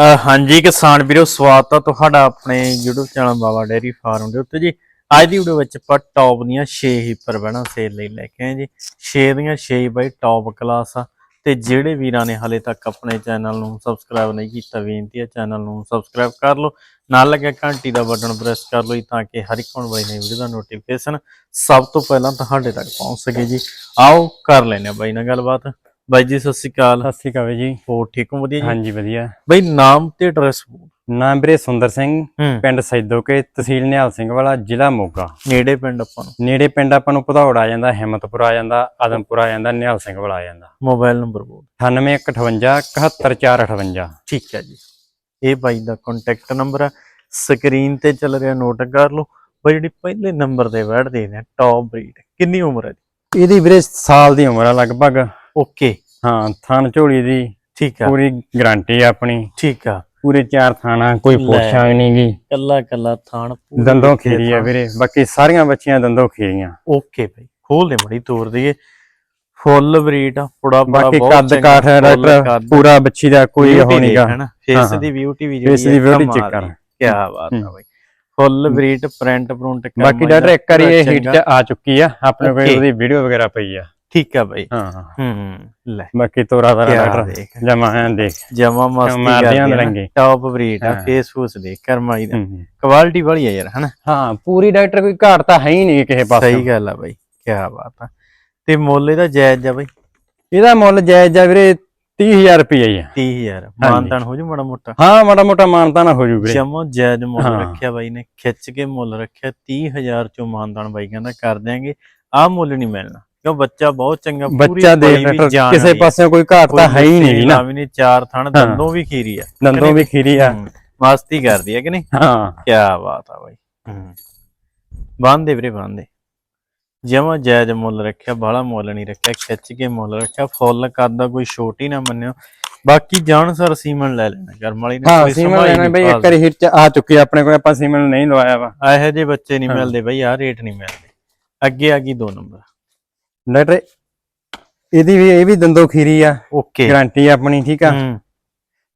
ਹਾਂਜੀ ਕਿਸਾਨ ਵੀਰੋ, ਸਵਾਗਤ ਆ ਤੁਹਾਡਾ ਆਪਣੇ YouTube channel Baba dairy farm ਦੇ ਉੱਤੇ ਜੀ। ਅੱਜ ਦੀ ਵੀਡੀਓ ਵਿੱਚ ਆਪਾਂ ਟੌਪ ਦੀਆਂ 6 ਹੀ ਬਣਾ ਸੇਲ ਲਈ ਲੈ ਕੇ ਆਏ ਜੀ। 6 ਦੀਆਂ 6 ਬਾਈ ਟੌਪ ਕਲਾਸ ਆ। ਤੇ ਜਿਹੜੇ ਵੀਰਾਂ ਨੇ ਹਲੇ ਤੱਕ ਆਪਣੇ ਚੈਨਲ ਨੂੰ ਸਬਸਕ੍ਰਾਈਬ ਨਹੀਂ ਕੀਤਾ, ਬੇਨਤੀ ਹੈ ਚੈਨਲ ਨੂੰ ਸਬਸਕ੍ਰਾਈਬ ਕਰ ਲਓ। ਨਾਲ ਲੱਗਿਆ ਘੰਟੀ ਦਾ ਬਟਨ ਪ੍ਰੈਸ ਕਰ ਲਓ ਜੀ, ਤਾਂ ਕਿ ਹਰ ਇੱਕ ਆਉਣ ਵਾਲੀ ਨਵੀਂ ਵੀਡੀਓ ਦਾ ਨੋਟੀਫਿਕੇਸ਼ਨ ਸਭ ਤੋਂ ਪਹਿਲਾਂ ਤੁਹਾਡੇ ਤੱਕ ਪਹੁੰਚ ਸਕੇ ਜੀ। ਆਓ ਕਰ ਲੈਨੇ ਆ ਬਾਈ ਨਾਲ ਗੱਲਬਾਤ। ਬਾਈ ਜੀ ਸਤਿ ਸ਼੍ਰੀ ਅਕਾਲ। ਸਤਿ ਸ਼੍ਰੀ ਅਕਾਲ ਜੀ। ਹੋ ਠੀਕ ਹੋ ਵਧੀਆ ਜੀ? ਹਾਂਜੀ ਵਧੀਆ। ਬਾਈ ਨਾਮ ਤੇ ਐਡਰੈਸ ਨਾਮ ਵੀਰੇ ਸੁੰਦਰ ਸਿੰਘ ਪਿੰਡ ਸੈਦੋਕੇ ਤਹਿਸੀਲ ਨਿਹਾਲ ਸਿੰਘ ਵਾਲਾ ਜ਼ਿਲ੍ਹਾ ਮੋਗਾ। ਨੇੜੇ ਪਿੰਡ ਆਪਾਂ ਨੂੰ। ਨੇੜੇ ਪਿੰਡ ਆਪਾਂ ਨੂੰ ਭਦੌੜ ਆ ਜਾਂਦਾ ਹਿੰਮਤਪੁਰ ਆ ਜਾਂਦਾ ਆਦਮਪੁਰ ਆ ਜਾਂਦਾ ਨਿਹਾਲ ਸਿੰਘ ਵਾਲਾ ਆ ਜਾਂਦਾ। ਮੋਬਾਈਲ ਨੰਬਰ ਬੋਲ। 9858 71458 ਠੀਕ ਹੈ ਜੀ। ਇਹ ਬਾਈ ਦਾ ਕੰਟੈਕਟ ਨੰਬਰ ਹੈ ਸਕਰੀਨ ਤੇ ਚੱਲ ਰਿਹਾ ਨੋਟ ਕਰ ਲਓ। ਬਾਈ ਜਿਹੜੀ ਪਹਿਲੇ ਨੰਬਰ ਤੇ ਬੈਠਦੇ ਨੇ ਟੌਪ ਬਰੀਡ ਕਿੰਨੀ ਉਮਰ ਹੈ ਜੀ? ਇਹਦੀ ਵੀਰੇ ਸਾਲ ਦੀ ਉਮਰ ਆ ਲਗਭਗ। ਓਕੇ। ਹਾਂ ਥਣ ਝੋਲੀ ਦੀ ਠੀਕ ਆ। ਪੂਰੀ ਗਾਰੰਟੀ ਆਪਣੀ। ਠੀਕ ਆ। ਪੂਰੇ ਚਾਰ ਥਾਣਾ ਕੋਈ। ਪੋਛਾਂ ਨਹੀਂ ਗੀ। ਕੱਲਾ ਕੱਲਾ ਥਾਣ ਪੂਰੇ ਦੰਦੋਂ ਖੀਰੀ ਆ। ਵੀਰੇ ਬਾਕੀ ਸਾਰੀਆਂ ਬੱਚੀਆਂ ਦੰਦੋਂ ਖੀਰੀਆਂ। ਓਕੇ ਬਾਈ ਖੋਲ ਦੇ ਮੜੀ ਤੋੜ ਦਈਏ। ਫੁੱਲ ਬਰੀਡ ਆ ਪੁੜਾ ਬਾਕੀ ਕੱਦ ਕਾਠ full ਡਾਕਟਰ ਪੂਰਾ ਬੱਚੀ ਦਾ ਕੋਈ ਉਹ ਨਹੀਂਗਾ ਫੇਸ ਹਾਂ। ਦੀ ਬਿਊਟੀ ਵੀ ਫੇਸ ਦੀ beauty check ਕਰ। ਕੀ ਬਾਤ ਆ ਹੂੰ। ਬਾਈ। ਫੁੱਲ ਬਰੀਡ ਪ੍ਰਿੰਟ ਪ੍ਰੁੰਟ ਬਾਕੀ ਡਾਕਟਰ ਇੱਕ ਵਾਰੀ ਇਹ ਹੀਟ ਆ ਚੁੱਕੀ ਆ। ਆਪਣੇ ਕੋਲ Okay. ਉਹਦੀ ਵੀਡੀਓ ਵਗੈਰਾ ਪਈ ਆ। ਠੀਕ ਆ ਬਾਈ। ਹਾਂ ਹਾਂ। ਹੂੰ ਲੈ। ਬਾਕੀ ਤੋਰਾ ਦਾ ਕਿਆ ਡਾਕਟਰ ਦੇਖ। ਜਮਾ ਹੈ ਦੇਖ। ਜਮਾ ਮਸਤੀ ਮਾਰਦੀਆਂ ਕਰਦੀ ਰੰਗੇ। ਟੌਪ ਬਰੀਡ ਆ ਹਾਂ। ਫੇਸ ਫੂਸ ਦੇ ਕਰਮਾਈ ਦਾ। ਹੂੰ। ਕੁਆਲਿਟੀ ਵਾਲੀ ਆ ਯਾਰ ਹਨਾ? ਹਾਂ ਪੂਰੀ ਡਾਕਟਰ ਕੋਈ ਘਾਟ ਤਾਂ ਹੈ ਹੀ ਨਹੀਂ ਕਿਸੇ ਪਾਸੇ। ਸਹੀ ਗੱਲ ਆ ਬਾਈ ਕੀ ਬਾਤ ਆ। ਤੇ ਮੁੱਲ ਇਹਦਾ ਜਾਇਜ਼ ਆ ਬਾਈ? ਇਹਦਾ ਮੁੱਲ ਜਾਇਜ਼ ਆ ਵੀਰੇ 30000 ਰੁਪਏ ਹੀ ਆ। 30000 ਮਾਨਤਾਨ ਹੋ ਜੂ ਮਾੜਾ ਮੋਟਾ? ਹਾਂ ਮਾੜਾ ਮੋਟਾ ਮਾਨਤਾ ਨਾ ਹੋ ਜੂ ਵੀਰੇ। ਜਮੋ ਜਾਇਜ਼ ਮੁੱਲ ਹਾਂ। ਰੱਖਿਆ ਬਾਈ ਨੇ ਖਿੱਚ ਕੇ ਮੁੱਲ ਰੱਖਿਆ 30000 ਚੋਂ ਮਾਨਤਾਨ ਬਾਈ ਕਹਿੰਦਾ ਕਰ ਦਿਆਂਗੇ। ਆ ਮੁੱਲ ਨਹੀਂ ਮਿਲਣਾ। ਕਿਉਂ ਬੱਚਾ ਬਹੁਤ ਚੰਗਾ ਪੂਰੀ ਬੱਚਾ ਦੇਖ ਡਾਕਟਰ ਕਿਸੇ। ਪਾਸੇ ਕੋਈ ਘਾਟ ਤਾਂ ਹੈ ਹੀ ਨਹੀਂ ਨਾ। ਵੀ ਨਹੀਂ ਚਾਰ ਥਣ ਦੰਦੋਂ ਵੀ ਖੀਰੀ ਆ ਦੰਦੋਂ ਵੀ ਖੀਰੀ ਆ। ਹੂੰ, ਮਸਤੀ ਕਰਦੀ ਆ ਕਿ ਨਹੀਂ? ਹਾਂ। ਕੀ ਬਾਤ ਆ ਬਾਈ। ਹੂੰ। ਬੰਦੇ ਵੀਰੇ ਬੰਦੇ। ਜਮਾ ਜਾਇਜ਼ ਮੁੱਲ ਰੱਖਿਆ ਬਾਹਲਾ ਮੁੱਲ ਨਹੀਂ ਰੱਖਿਆ ਖਿੱਚ ਕੇ ਮੁੱਲ ਰੱਖਿਆ ਫੁੱਲ ਕਰਦਾ ਕੋਈ ਛੋਟੀ ਨਾ ਮੰਨਿਓ। ਬਾਕੀ ਜਾਣ ਸਰ ਸੀਮਨ ਲੈ ਲੈਣਾ ਕਰਮ ਵਾਲੀ ਨੇ ਹਾਂ ਕੋਈ ਸੀਮਨ ਲੈਣਾ ਨਹੀਂ ਬਈ ਇੱਕ ਵਾਰੀ ਹਿੱਟ ਚ ਆ ਚੁੱਕੀ ਆਪਣੇ ਕੋਲ ਆਪਾਂ ਸੀਮਨ ਨਹੀਂ ਲਵਾਇਆ ਵਾ। ਇਹੋ ਜਿਹੇ ਬੱਚੇ ਨਹੀਂ ਹਾਂ। ਮਿਲਦੇ ਬਈ ਆ ਰੇਟ ਨਹੀਂ ਮਿਲਦੇ। ਅੱਗੇ ਆ ਗਈ ਦੋ ਨੰਬਰ ਡਾਕਟਰ ਇਹਦੀ ਵੀ ਇਹ ਵੀ ਦੰਦੋਂ ਖੀਰੀ ਆ। ਓਕੇ। ਗਾਰੰਟੀ ਆਪਣੀ ਠੀਕ ਆ? ਹੂੰ।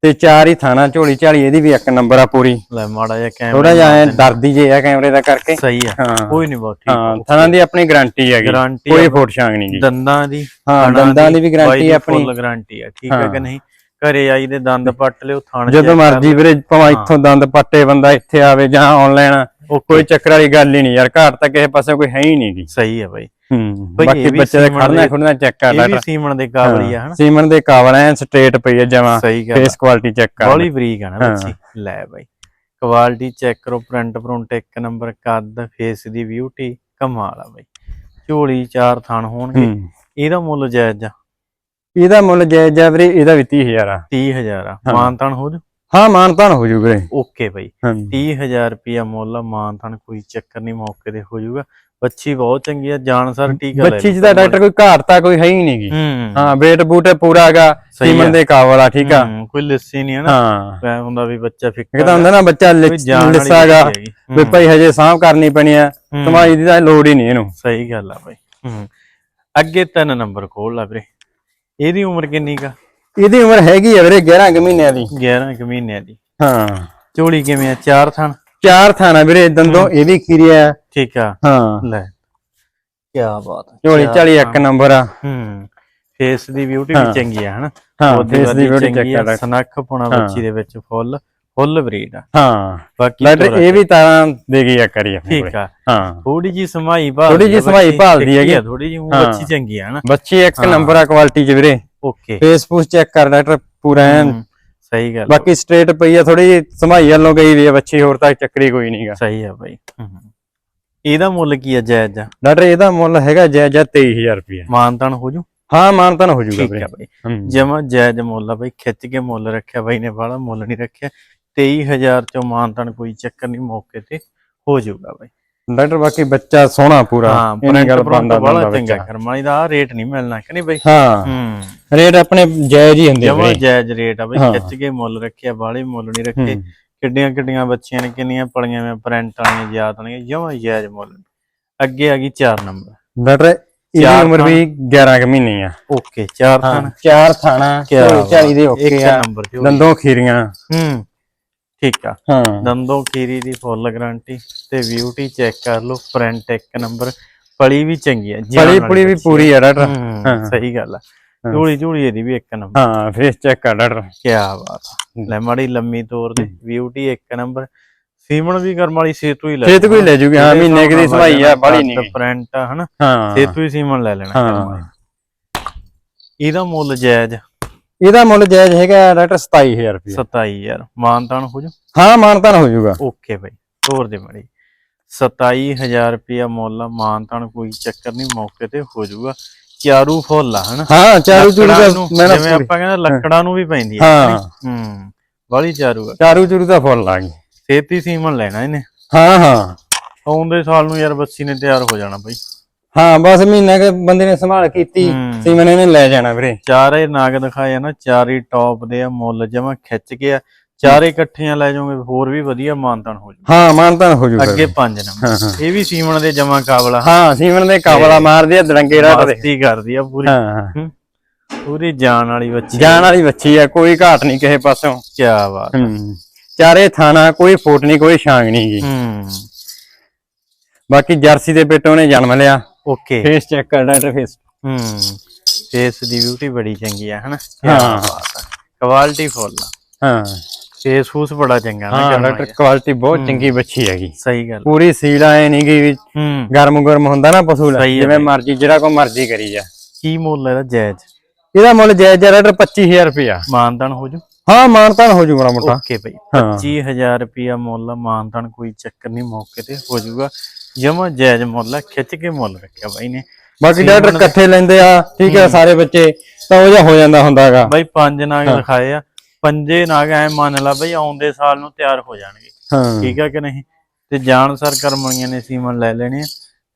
ਤੇ ਚਾਰ ਹੀ ਥਾਣਾ ਝੋਲੀ ਝਾਲੀ ਇਹਦੀ ਵੀ ਇੱਕ ਨੰਬਰ ਆ ਪੂਰੀ। ਲੈ ਮਾੜਾ ਜਿਹਾ ਕੈਮਰਾ ਥੋੜਾ ਜਿਹਾ ਐਂ ਡਰਦੀ ਜੇ ਆ ਕੈਮਰੇ ਦਾ ਕਰਕੇ। ਸਹੀ ਆ। ਹਾਂ। ਕੋਈ ਨਹੀਂ ਬਹੁਤ ਹਾਂ ਠੀਕ ਥਾਣਾ ਦੀ ਆਪਣੀ ਗਾਰੰਟੀ ਹੈਗੀ। ਗਾਰੰਟੀ ਕੋਈ ਫੋਟ ਛਾਂਗ ਨਹੀਂ ਗੀ। ਦੰਦਾਂ ਦੀ। ਹਾਂ ਦੰਦਾਂ ਦੀ ਵੀ ਗਾਰੰਟੀ ਆਪਣੀ। ਫੁੱਲ ਗਾਰੰਟੀ ਆ ਠੀਕ ਹਾਂ। ਕਿ ਨਹੀਂ? ਘਰੇ ਆਈ ਦੇ ਦੰਦ ਪੱਟ ਲਿਓ ਥਣ ਜਦੋਂ ਮਰਜ਼ੀ ਵੀਰੇ ਭਾਵੇਂ ਇੱਥੋਂ ਦੰਦ ਪੱਟੇ ਬੰਦਾ ਇੱਥੇ ਆਵੇ ਜਾਂ ਆਨਲਾਈਨ। ਕੋਈ ਚੱਕਰ ਵਾਲੀ ਗੱਲ ਹੀ ਨਹੀਂ ਯਾਰ ਘਾਟ ਤਾਂ ਕਿਸੇ ਪਾਸੇ ਕੋਈ ਹੈ ਹੀ ਨਹੀਂ ਗੀ। ਸਹੀ ਆ ਬਾਈ। ਹੂੰ ਬਈ ਇਹ ਬਾਕੀ ਵੀ ਬੱਚੇ ਦਾ ਖੜਨਾ ਦੇ- ਖੁੜਨਾ ਚੈੱਕ ਕਰ ਇਹ ਲੈ ਵੀ ਸੀਮਨ ਦੇ ਕਾਬਲੀ ਆ ਹਨਾ? ਸੀਮਨ ਦੇ ਕਾਵਲ ਐ ਸਟ੍ਰੇਟ ਪਈ ਹੈ ਜਮਾ ਸਹੀ ਗੱਲ ਫੇਸ ਕੁਆਲਿਟੀ ਚੈੱਕ ਕਰ ਬੋਲੀ ਬਰੀਕ ਆ ਨਾ ਹਾਂ। ਬੱਚੀ। ਲੈ ਬਾਈ ਕੁਆਲਿਟੀ ਚੈੱਕ ਕਰੋ ਪ੍ਰਿੰਟ ਪ੍ਰਿੰਟ ਇੱਕ ਨੰਬਰ ਕੱਦ ਫੇਸ ਦੀ ਬਿਊਟੀ ਕਮਾਲ ਆ ਬਾਈ। ਝੋਲੀ ਚਾਰ ਥਣ ਹੋਣਗੇ। ਹੂੰ। ਇਹਦਾ ਮੁੱਲ ਜਾਇਜ਼ ਆ? ਇਹਦਾ ਮੁੱਲ ਜਾਇਜ਼ ਆ ਵੀਰੇ ਇਹਦਾ ਵੀ 30000 ਆ। 30000 ਆ। ਹਾਂ। ਮਾਨਤਾਨ ਹੋ ਜੂ? ਹਾਂ ਮਾਨਤਾਨ ਹੋ ਜੂ ਵੀਰੇ। ਓਕੇ ਬਾਈ। ਹਾਂ। 30000 ਰੁਪਿਆ ਮੁੱਲ ਆ ਮਾਨਤਾਨ ਕੋਈ ਚੱਕਰ ਨਹੀਂ ਮੌਕੇ ਤੇ ਹੋ ਜਾਊਗਾ ਬੱਚੀ ਬਹੁਤ ਚੰਗੀ ਆ ਜਾਣ ਸਰ ਟੀਕਾ ਲੈ ਬੱਚੀ ਤਾਂ ਡਾਕਟਰ ਕੋਈ ਘਾਟ ਤਾਂ ਕੋਈ ਹੈ ਹੀ ਨਹੀਂ ਗੀ। ਹੂੰ। ਵੇਟ ਬੂਟ ਪੂਰਾ ਹੈਗਾ ਸਹੀ ਸੀਮਨ। ਦੇ ਕਾਵਲ ਆ ਠੀਕ ਆ। ਕੋਈ ਲੱਸੀ ਨਹੀਂ ਹੈ ਨਾ। ਹਾਂ। ਹੁੰਦਾ ਵੀ ਬੱਚਾ ਫਿੱਕਾ ਇਹ ਤਾਂ ਹੁੰਦਾ ਨਾ ਬੱਚਾ ਕੋਈ ਜਾਣ ਵਾਲੀ ਲਿੱਸਾ ਹੈਗਾ ਬੱਚੀ ਹੈਗੀ। ਵੀ ਭਾਈ ਹਜੇ ਸਾਂਭ ਕਰਨੀ ਪੈਣੀ ਆ ਹੂੰ, ਕਮਾਈ ਦੀ ਤਾਂ ਲੋੜ ਹੀ ਨਹੀਂ ਇਹਨੂੰ। ਸਹੀ ਗੱਲ ਆ ਹੂੰ। ਅੱਗੇ ਤਿੰਨ ਨੰਬਰ ਖੋਲ ਲਾ ਵੀਰੇ। ਇਹਦੀ ਉਮਰ ਕਿੰਨੀ ਕਾ ਇਹਦੀ ਉਮਰ ਹੈਗੀ ਆ ਵੀਰੇ 11 ਕੁ ਮਹੀਨਿਆਂ ਦੀ। 11 ਕੁ ਮਹੀਨਿਆਂ ਦੀ। ਹਾਂ। ਝੋਲੀ ਕਿਵੇਂ ਆ? ਚਾਰ ਥਣ? ਚਾਰ ਥਾਣਾ ਵੀਰੇ ਦੰਦੋਂ ਇਹ ਵੀ ਖੀਰੀ ਆ ਠੀਕ ਆ। ਹਾਂ। ਲੈ। ਕੀ ਬਾਤ ਆ ਝੋਲੀ ਝਾਲੀ ਇੱਕ। ਨੰਬਰ ਆ। ਹੂੰ। ਫੇਸ ਦੀ ਬਿਊਟੀ ਹਾਂ। ਵੀ ਚੰਗੀ ਆ ਹਨਾ? ਹਾਂ ਫੇਸ ਦੀ ਬਿਊਟੀ ਚੰਗੀ ਚੈੱਕ ਆ, ਕਰ ਲੈ ਸਨੱਖ ਪੁਣਾ ਹਾਂ। ਬੱਚੀ ਦੇ ਵਿੱਚ ਫੁੱਲ ਫੁੱਲ ਬਰੀਡ ਆ। ਹਾਂ। ਬਾਕੀ ਇਹ ਵੀ ਤਾਂ। ਦੇ ਗਈ ਆ ਕਰੀ ਆਪਣੇ ਠੀਕ ਆ। ਹਾਂ। ਥੋੜੀ ਜੀ ਸਮਾਈ ਭਾਲ ਥੋੜ੍ਹੀ ਜਿਹੀ ਸਮਾਈ ਭਾਲਦੀ ਹੈਗੀ। ਥੋੜੀ ਜੀ ਹਾਂ। ਬੱਚੀ ਚੰਗੀ ਆ ਹਨਾ? ਬੱਚੀ ਇੱਕ ਹਾਂ। ਨੰਬਰ ਆ ਕੁਆਲਿਟੀ ਚ ਵੀਰੇ। ਓਕੇ। ਫੇਸ ਫੂਸ ਚੈੱਕ ਕਰ ਡਾਕਟਰ ਪੂਰਾ ਐਨ। ਹੂੰ, ਸਹੀ ਗੱਲ ਬਾਕੀ ਸਟ੍ਰੇਟ ਪਈ ਆ ਥੋੜੀ ਜਿਹੀ ਸਮਾਈ ਵੱਲੋਂ ਗਈ ਵੀ ਆ ਬੱਚੀ ਹੋਰ ਤਾਂ ਚੱਕਰੀ ਕੋਈ ਨਹੀਂਗਾ ਸਹੀ ਆ ਬਾਈ। ਇਹਦਾ ਮੁੱਲ ਕੀ ਆ ਜਾਇਜ਼? ਆ ਡਾਕਟਰ ਇਹਦਾ ਮੁੱਲ ਹੈਗਾ ਜਾਇਜ਼ 23000 ਰੁਪਏ ਮਾਨਤਾਨ ਹੋ ਜੂ? ਹਾਂ ਮਾਨਤਾ ਨਾ ਹੋ ਜੂਗਾ ਵੀਰੇ ਬਾਈ। ਜਮਾ ਜਾਇਜ਼ ਮੁੱਲ ਆ ਬਾਈ। ਖਿੱਚ ਕੇ ਮੁੱਲ ਰੱਖਿਆ ਬਾਈ ਨੇ ਬਾਹਲਾ ਮੁੱਲ ਨਹੀਂ ਰੱਖਿਆ। 23000 ਚੋਂ ਮਾਨਤਾਨ ਕੋਈ ਚੱਕਰ ਨਹੀਂ ਮੌਕੇ ਤੇ ਹੋ ਜਾਊਗਾ ਬਾਈ। ਡਾਕਟਰ ਬਾਕੀ ਬੱਚਾ ਸੋਹਣਾ ਪੂਰਾ ਹਾਂ ਗੱਲ ਬੰਦਾ ਬੰਦਾ ਚੰਗਾ ਬੱਚਾ। ਕਰਮਾਈ ਦਾ ਰੇਟ ਨਹੀਂ ਮਿਲਣਾ ਕਿ ਨਹੀਂ ਬਾਈ? ਹਾਂ ਰੇਟ ਆਪਣੇ ਜਾਇਜ਼ ਹੀ ਹੁੰਦੇ ਜਮਾ ਜਾਇਜ਼ ਰੇਟ ਆ ਬਾਈ। ਖਿੱਚ ਕੇ ਮੁੱਲ ਰੱਖਿਆ ਬਾਹਲੇ ਮੁੱਲ ਨਹੀਂ ਰੱਖੇ। ਕਿੱਡੀਆਂ ਕਿੱਡੀਆਂ ਬੱਚੀਆਂ ਨੇ ਕਿੰਨੀਆਂ ਪਲੀਆਂ ਮੈਂ ਪ੍ਰਿੰਟ ਵਾਲੀਆਂ ਯਾਦ ਨਹੀਂ ਜਮਾ ਜਾਇਜ਼ ਮੁੱਲ ਅੱਗੇ ਆ ਗਈ 4 ਨੰਬਰ ਡਾਕਟਰ ਇਹਦੀ ਉਮਰ ਵੀ 11 ਕੁ ਮਹੀਨੇ ਆ। ਓਕੇ ਚਾਰ ਥਣ। ਚਾਰ ਥਾਣਾ ਕਿਆ ਝੋਲੀ ਝਾਲੀ ਦੇ ਬਾਤ। ਇੱਕ ਓਕੇ ਆ ਦੰਦੋਂ ਖੀਰੀਆਂ। ਹੂੰ। ਠੀਕ ਆ। ਹਾਂ। ਦੰਦੋਂ ਕੀਰੀ ਦੀ ਫੁੱਲ ਗਾਰੰਟੀ ਤੇ ਬਿਊਟੀ ਚੈੱਕ ਕਰ ਲਓ ਪ੍ਰਿੰਟ ਇੱਕ ਨੰਬਰ ਪਲੀ ਵੀ ਚੰਗੀ ਆ ਪਲੀ ਪੁਲੀ ਵੀ ਪੂਰੀ ਆ ਡਾਕਟਰ। ਹੂੰ, ਹਾਂ। ਸਹੀ ਗੱਲ ਆ। ਝੂਲੀ ਝੂਲੀ ਇਹਦੀ ਵੀ ਇੱਕ ਨੰਬਰ ਹਾਂ ਫੇਸ ਚੈੱਕ ਕਰ ਡਾਕਟਰ। ਕੀ ਬਾਤ ਆ। ਲੈ ਮਾੜੀ ਲੰਮੀ ਤੋਰ ਦੇ ਬਿਊਟੀ ਇੱਕ ਨੰਬਰ ਸੀਮਣ ਵੀ ਕਰਮ ਵਾਲੀ ਸੇਤੂ ਹੀ ਲੈ ਸੇਤ ਕੋਈ ਲੈ ਜੂਗੀ ਹਾਂ ਮਹੀਨੇ ਦੀ ਸਵਾਈ ਆ ਬਾਲੀ ਨਹੀਂ। ਪ੍ਰਿੰਟ ਹਨਾ। ਹਾਂ। ਸੇਤੂ ਹੀ ਸੀਮਣ ਲੈ ਲੈਣਾ। ਹਾਂ। ਇਹਦਾ ਮੁੱਲ ਜਾਇਜ਼ ਇਹਦਾ ਮੁੱਲ ਜਾਇਜ਼ ਹੈਗਾ ਡਾਕਟਰ 27000 ਰੁਪਏ 27000 ਮਾਨਤਾਨ ਹੋ ਜਾ? ਹਾਂ ਮਾਨਤਾਨ ਹੋ ਜਾਊਗਾ ਓਕੇ ਬਾਈ ਤੋਰ ਦੇ ਮੜੀ। 27000 ਰੁਪਿਆ ਮੁੱਲ ਆ, ਮਾਨਤਾਨ ਕੋਈ ਚੱਕਰ ਨਹੀਂ ਮੌਕੇ ਤੇ ਹੋ ਜਾਊਗਾ ਚਾਰੂ ਫੁੱਲ ਆ ਹਨਾ? ਹਾਂ ਚਾਰੂ ਚੂਰੂ ਦਾ ਮੈਂ ਜਿਵੇਂ ਆਪਾਂ ਕਹਿੰਦੇ ਲੱਕੜਾਂ ਨੂੰ ਵੀ ਪੈਂਦੀ ਆ ਹਾਂ। ਹੂੰ ਬਾਲੀ ਚਾਰੂ ਆ। ਚਾਰੂ ਚੂਰੂ ਦਾ ਫੁੱਲ ਆ ਗਈ ਸੇਤੀ ਸੀਮਨ ਲੈਣਾ ਇਹਨੇ। ਹਾਂ ਹਾਂ। ਆਉਂਦੇ ਸਾਲ ਨੂੰ ਯਾਰ ਬੱਸੀ ਨੇ ਤਿਆਰ ਹੋ ਜਾਣਾ ਬਾਈ। ਹਾਂ ਬਸ ਮਹੀਨਾ ਕੇ ਬੰਦੇ ਨੇ ਸੰਭਾਲ ਕੀਤੀ। ਹੂੰ। ਸੀਮਨ ਇਹਨੇ ਲੈ ਜਾਣਾ ਵੀਰੇ। ਚਾਰੇ ਨਾਗ ਦਿਖਾਏ ਆ ਨਾ ਚਾਰੇ ਟੌਪ ਦੇ ਆ ਮੁੱਲ ਜਮਾ ਖਿੱਚ ਕੇ ਆ। ਚਾਰੇ ਇਕੱਠੀਆਂ ਲੈ ਜਾਓਗੇ ਹੋਰ ਵੀ ਵਧੀਆ ਮਾਨਤਾਨ ਹੋ ਜਾਊ ਹਾਂ ਮਾਨਤਾਨ ਹੋ ਜਾਊਗਾ। ਅੱਗੇ ਪੰਜ ਨੰਬਰ। ਹਾਂ। ਇਹ ਵੀ ਸੀਮਨ ਦੇ ਜਮਾ ਕਾਬਲਾ। ਹਾਂ ਸੀਮਨ ਦੇ ਕਾਬਲਾ ਮਾਰਦੀ ਆ ਦੜੰਗੇ ਰਾਤ ਦੇ ਮਸਤੀ ਕਰਦੀ ਆ ਪੂਰੀ। ਹਾਂ ਹਾਂ। ਹੂੰ। ਪੂਰੀ ਜਾਨ ਵਾਲੀ ਬੱਚੀ ਜਾਣ ਵਾਲੀ ਬੱਚੀ ਆ ਕੋਈ ਘਾਟ ਨਹੀਂ ਕਿਸੇ ਪਾਸੋਂ। ਕੀ ਬਾਤ ਹੂੰ। ਚਾਰੇ ਥਾਣਾ ਕੋਈ ਫੋਟ ਨਹੀਂ ਕੋਈ ਛਾਂਗ ਨਹੀਂ ਗੀ। ਹੂੰ। ਬਾਕੀ ਜਰਸੀ ਦੇ ਪੇਟੋਂ ਨੇ ਜਨਮ ਲਿਆ। ਓਕੇ ਫੇਸ ਚੈੱਕ ਕਰ ਡਾਕਟਰ ਫੇਸ ਹੂੰ ਫੇਸ ਦੀ ਬਿਊਟੀ ਬੜੀ ਚੰਗੀ ਆ ਹਨਾ? ਹਾਂ। ਕੁਆਲਿਟੀ ਫੁੱਲ ਹਾਂ। ਫੇਸ ਫੂਸ ਬੜਾ ਚੰਗਾ ਨਾ ਹਾਂ ਕਰਨਾ ਡਾਕਟਰ। ਕੁਆਲਿਟੀ ਬਹੁਤ ਚੰਗੀ ਬੱਚੀ ਹੈਗੀ। ਸਹੀ ਗੱਲ ਪੂਰੀ ਸੀਲ ਆਏ ਨਹੀਂ ਗਈ ਗਰਮ ਗਰਮ ਹੁੰਦਾ ਨਾ ਪਸ਼ੂ ਜਿਵੇਂ। ਮਰਜ਼ੀ ਜਿਹੜਾ ਕੋ ਮਰਜ਼ੀ ਕਰੀ ਜਾ। ਕੀ ਮੁੱਲ ਇਹਦਾ ਜਾਇਜ਼? ਇਹਦਾ ਮੁੱਲ ਜਾਇਜ਼ ਹੈ ਡਾਕਟਰ 25000 ਰੁਪਇਆ। ਮਾਨਤਾਨ ਹੋ ਜੂ? ਹਾਂ ਮਾਨਤਾਨ ਹੋ ਜੂ ਬੜਾ ਮੋਟਾ। ਓਕੇ ਭਾਈ ਹਾਂ। 25000 ਰੁਪਿਆ ਮੁੱਲ ਮਾਨਤਾਨ ਕੋਈ ਚੱਕਰ ਨਹੀਂ ਮੌਕੇ ਤੇ ਹੋ ਜਾਊਗਾ ਜਮਾ ਜਾਇਜ਼ ਮੁੱਲ ਆ, ਖਿੱਚ ਕੇ ਮੁੱਲ ਰੱਖਿਆ ਬਾਈ ਨੇ। ਬਾਕੀ ਡਾਕਟਰ ਇਕੱਠੇ ਲੈਂਦੇ ਆ ਠੀਕ ਹੈ। ਸਾਰੇ ਬੱਚੇ ਤਾਂ ਉਹ ਜਿਹਾ ਹੋ ਜਾਂਦਾ ਹੁੰਦਾਗਾ। ਬਾਈ ਪੰਜ ਨਾਗ ਦਿਖਾਏ ਆ ਪੰਜੇ ਨਾਗ ਐ ਮੰਨ ਲਾ ਬਈ ਆਉਂਦੇ ਸਾਲ ਨੂੰ ਤਿਆਰ ਹੋ ਜਾਣਗੇ। ਹਾਂ। ਠੀਕ ਆ ਕਿ ਨਹੀਂ? ਤੇ ਜਾਣ ਸਰ ਕਰਮਣੀਆਂ ਨੇ ਸੀਮਨ ਲੈ ਲੈਣੇ ਆ।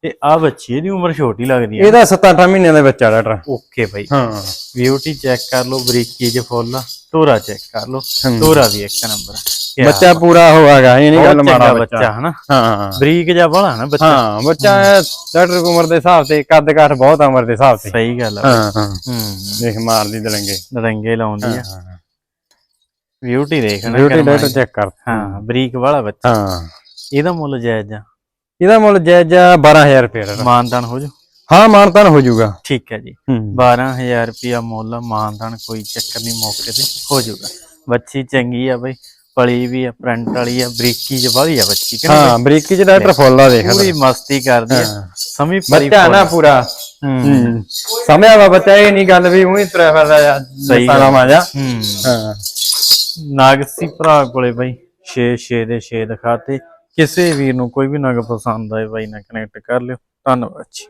ਤੇ ਆ ਬੱਚੀ ਇਹਦੀ ਉਮਰ ਛੋਟੀ ਲੱਗਦੀ ਆ। ਇਹਦਾ 7-8 ਮਹੀਨਿਆਂ ਦਾ ਬੱਚਾ ਡਾਕਟਰ ਓਕੇ ਬਾਈ। ਹਾਂ। ਬਿਊਟੀ ਚੈੱਕ ਕਰ ਲਓ ਬਰੀਕੀ ਚ ਫੁੱਲ ਤੋਰਾ ਚੈੱਕ ਕਰ ਲਓ। ਤੋਰਾ ਵੀ ਇੱਕ ਨੰਬਰ ਬੱਚਾ ਪੂਰਾ ਹੋਵਾਗਾ ਇਹ ਨਹੀਂ ਗੱਲ ਮਾੜਾ ਬੱਚਾ। ਹਨਾ? ਹਾਂ। ਬਰੀਕ ਜਿਹਾ ਬੜਾ ਨਾ ਬੱਚਾ। ਹਾਂ ਬੱਚਾ ਡਾਕਟਰ ਉਮਰ ਦੇ ਹਿਸਾਬ ਤੇ ਕੱਦ ਕਾਠ ਬਹੁਤ ਉਮਰ ਦੇ ਹਿਸਾਬ ਤੇ। ਸਹੀ ਗੱਲ ਹਾਂ ਹਾਂ। ਹੂੰ। ਦੇਖ ਮਾਰਦੀ ਦਲੰਗੇ ਨਰੰਗੇ ਲਾਉਂਦੀ ਆ। ਬਿਊਟੀ ਦੇਖਣਾ ਬਿਊਟੀ ਡਾਕਟਰ ਚੈੱਕ ਕਰ ਹਾਂ ਬਰੀਕ ਵਾਲਾ ਬੱਚਾ। ਹਾਂ। ਇਹਦਾ ਮੁੱਲ ਜਾਇਜ਼ ਆ। ਇਹਦਾ ਮੁੱਲ ਜਾਇਜ਼ ਆ 12000 ਰੁਪਏ ਦਾ। ਮਾਨਦਾਨ ਹੋ ਜੂ? ਹਾਂ ਮਾਨਤਾਨ ਹੋ ਜਾਊਗਾ ਠੀਕ ਹੈ ਜੀ। ਹੂੰ। 12000 ਰੁਪਿਆ ਮੁੱਲ ਆ, ਮਾਨਦਾਨ ਕੋਈ ਚੱਕਰ ਨਹੀਂ ਮੌਕੇ ਤੇ ਹੋ ਜਾਊਗਾ ਬੱਚੀ ਚੰਗੀ ਆ ਬਈ ਪਲੀ ਵੀ ਆ ਪ੍ਰਿੰਟ ਵਾਲੀ ਆ ਬਰੀਕੀ ਚ ਵਾਲੀ ਆ ਬੱਚੀ ਕਿ ਨਹੀਂ ਹਾਂ ਬਰੀਕੀ ਚ ਡਾਕਟਰ ਫੁੱਲ ਦੇਖ ਪੂਰੀ ਮਸਤੀ ਕਰਦੀ ਆ। ਹਾਂ। ਸਮੀ ਪਰੀ ਬੱਚਾ ਨਾ ਪੂਰਾ। ਹੂੰ। ਹੂੰ। ਸਮਿਆ ਵਾ ਬੱਚਾ ਇਹ ਨਹੀਂ ਗੱਲ ਵੀ ਉਹੀ ਤੁਰਿਆ ਫਿਰਦਾ ਆ ਸਹੀ ਗੱਲ। ਸਾਲਾ ਮਾਜਾ। ਹੂੰ। ਹਾਂ। ਨਾਗਸੀ ਭਰਾ ਕੋਲੇ ਬਾਈ 6 6 ਦੇ 6 ਦਿਖਾਤੇ ਕਿਸੇ ਵੀਰ ਨੂੰ ਕੋਈ ਵੀ ਨਗ ਪਸੰਦ ਆਏ ਬਾਈ ਨਾਲ ਕਨੈਕਟ ਕਰ ਲਿਓ। ਧੰਨਵਾਦ ਜੀ।